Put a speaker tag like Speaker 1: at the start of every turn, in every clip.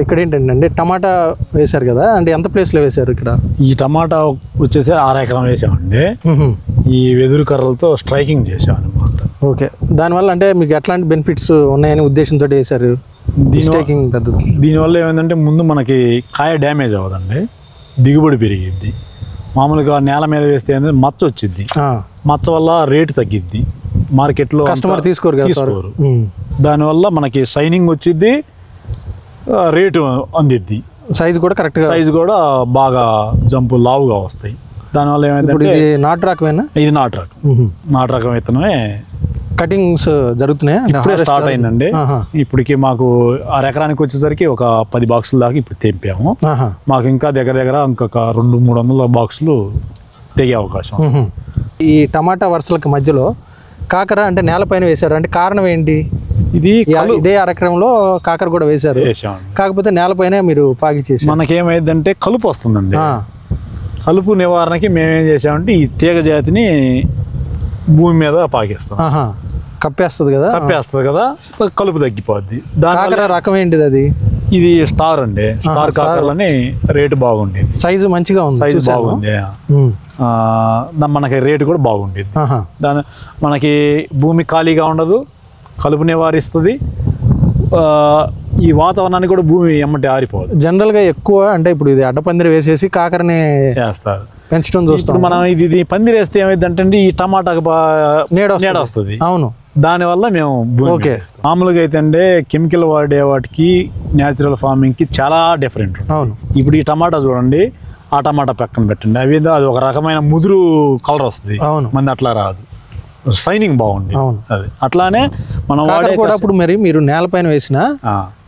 Speaker 1: మరి ఇక్కడ ఏంటంటే టమాటా వేశారు కదా అంటే ఎంత ప్లేస్లో వేశారు ఇక్కడ?
Speaker 2: ఈ టమాటా వచ్చేసి ఆరు ఎకరం వేసామండి. ఈ వెదురు కర్రలతో స్ట్రైకింగ్ చేసాం అనమాట
Speaker 1: ఓకే. దానివల్ల అంటే మీకు ఎట్లాంటి బెనిఫిట్స్ ఉన్నాయని ఉద్దేశంతో వేశారు?
Speaker 2: దీని
Speaker 1: స్టేకింగ్ పద్ధతి.
Speaker 2: దీనివల్ల ఏమైందంటే ముందు మనకి కాయ డ్యామేజ్ అవ్వదండి. దిగుబడి పెరిగిద్ది. మామూలుగా నేల మీద వేస్తే ఏంటంటే మచ్చ వచ్చిద్ది. మచ్చ వల్ల రేటు తగ్గిద్ది. మార్కెట్లో
Speaker 1: కస్టమర్ తీసుకోరు
Speaker 2: తీసుకోరు. దానివల్ల మనకి షైనింగ్ వచ్చిద్ది. ఆ, రేటు అందిద్ది.
Speaker 1: సైజ్ కూడా కరెక్ట్గా
Speaker 2: సైజు కూడా బాగా జంపు లావుగా వస్తాయి. దానివల్ల ఏమైందంటే
Speaker 1: ఇది నాటు రకమేనా?
Speaker 2: ఇది నాటు రకం. నాటు రకం విత్తనమే
Speaker 1: కటింగ్స్ జరుగుతున్నాయి?
Speaker 2: ఇప్పుడే స్టార్ట్ అయిందండి. ఇప్పటికి మాకు ఆరు ఎకరానికి వచ్చేసరికి ఒక పది బాక్సుల దాకా ఇప్పుడు తెంపాము. మాకు ఇంకా దగ్గర దగ్గర ఇంకొక రెండు మూడు వందల బాక్సులు తెగే అవకాశం.
Speaker 1: ఈ టమాటా వరుసలకి మధ్యలో కాకర అంటే నేలపైన వేశారు. అంటే కారణం ఏంటి?
Speaker 2: ఇది
Speaker 1: ఇదే అరక్రమంలో కాకర కూడా వేశారు. కాకపోతే నేలపైనే మీరు పాకి చేశారు.
Speaker 2: మనకేమైందంటే కలుపు వస్తుందండి. కలుపు నివారణకి మేమేం చేసామంటే ఈ తీగ జాతిని భూమి మీద పాకిస్తాం.
Speaker 1: కప్పేస్తుంది కదా?
Speaker 2: కప్పేస్తుంది కదా? కలుపు తగ్గిపోద్ది. దాని
Speaker 1: రకం ఏంటిది అది?
Speaker 2: ఇది స్టార్ అండి. స్టార్ కాకరలని రేటు బాగుండేది.
Speaker 1: సైజు మంచిగా ఉంది
Speaker 2: సైజు. బాగుంది. మనకి రేటు కూడా బాగుండేది. దాని మనకి భూమి ఖాళీగా ఉండదు. కలుపు నివారిస్తుంది ఆ, ఈ వాతావరణాన్ని కూడా భూమి ఎమ్మటి ఆరిపోదు.
Speaker 1: జనరల్గా ఎక్కువ అంటే ఇప్పుడు ఇది అడ్డపందిరి వేసేసి కాకరని
Speaker 2: చేస్తారు.
Speaker 1: పెంచడం చూస్తాం.
Speaker 2: మనం ఇది ఇది పందిరి వేస్తే ఏమైందంటే ఈ టమాటాకు
Speaker 1: నీడ.
Speaker 2: నీడ వస్తుంది.
Speaker 1: అవును.
Speaker 2: దానివల్ల మేము
Speaker 1: ఓకే.
Speaker 2: మామూలుగా అయితే అంటే కెమికల్ వాడే వాటికి న్యాచురల్ ఫార్మింగ్కి చాలా డిఫరెంట్.
Speaker 1: అవును.
Speaker 2: ఇప్పుడు ఈ టమాటా చూడండి ఆ టమాటా పక్కన పెట్టండి. అవి అది ఒక రకమైన ముదురు కలర్ వస్తుంది.
Speaker 1: అవును.
Speaker 2: మంది అట్లా రాదు. షైనింగ్ బాగుంది. అది. అట్లానే మనం వాడే
Speaker 1: కూడా ఇప్పుడు మరి మీరు నేలపైన వేసిన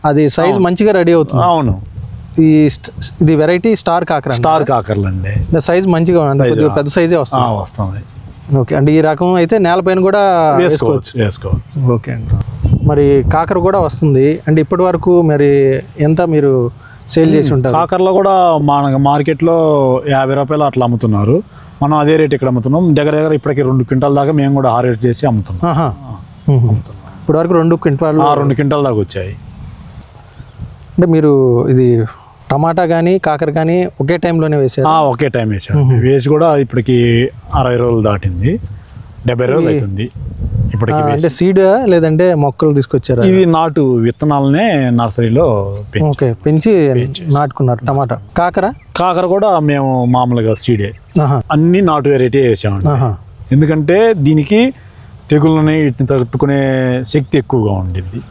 Speaker 1: అది సైజ్ మంచిగా రెడీ అవుతుంది.
Speaker 2: అవును.
Speaker 1: ఈ ఇది వెరైటీ స్టార్ కాకర
Speaker 2: స్టార్ కాకర్లు అండి.
Speaker 1: సైజ్ మంచిగా పెద్ద సైజే వస్తుంది.
Speaker 2: వస్తుంది.
Speaker 1: ఓకే. అంటే ఈ రకం అయితే నేలపైన కూడా వేసుకోవచ్చు.
Speaker 2: వేసుకోవచ్చు.
Speaker 1: ఓకే అండి. మరి కాకర కూడా వస్తుంది. అంటే ఇప్పటి వరకు మరి ఎంత మీరు సేల్ చేసి ఉంటారు.
Speaker 2: కాకర్లో కూడా మన మార్కెట్లో యాభై రూపాయలు అట్లా అమ్ముతున్నారు. మనం అదే రేట్ ఇక్కడ అమ్ముతున్నాం. దగ్గర దగ్గర ఇప్పటికి రెండు క్వింటాల దాకా మేము కూడా హార్వెస్ట్ చేసి అమ్ముతున్నాం.
Speaker 1: ఇప్పటి వరకు రెండు క్వింటాలు
Speaker 2: రెండు క్వింటాల దాకా వచ్చాయి.
Speaker 1: అంటే మీరు ఇది టమాటా కానీ కాకర కానీ ఒకే టైంలోనే వేసారు?
Speaker 2: ఒకే టైం వేసాం. వేసి కూడా ఇప్పటికి అరవై రోజులు దాటింది. డెబ్బై రోజులు అవుతుంది.
Speaker 1: అంటే సీడ్ లేదంటే మొక్కలు తీసుకొచ్చారా?
Speaker 2: ఇది నాటు విత్తనాలనే నర్సరీలో పెంచాం.
Speaker 1: ఓకే పెంచి నాటుకున్నారు టమాటా. కాకర?
Speaker 2: కాకర కూడా మేము మామూలుగా సీడే. అన్ని నాటు వెరైటీ వేసామండి. ఎందుకంటే దీనికి తెగుళ్ళని వీటిని తట్టుకునే శక్తి ఎక్కువగా ఉండిద్ది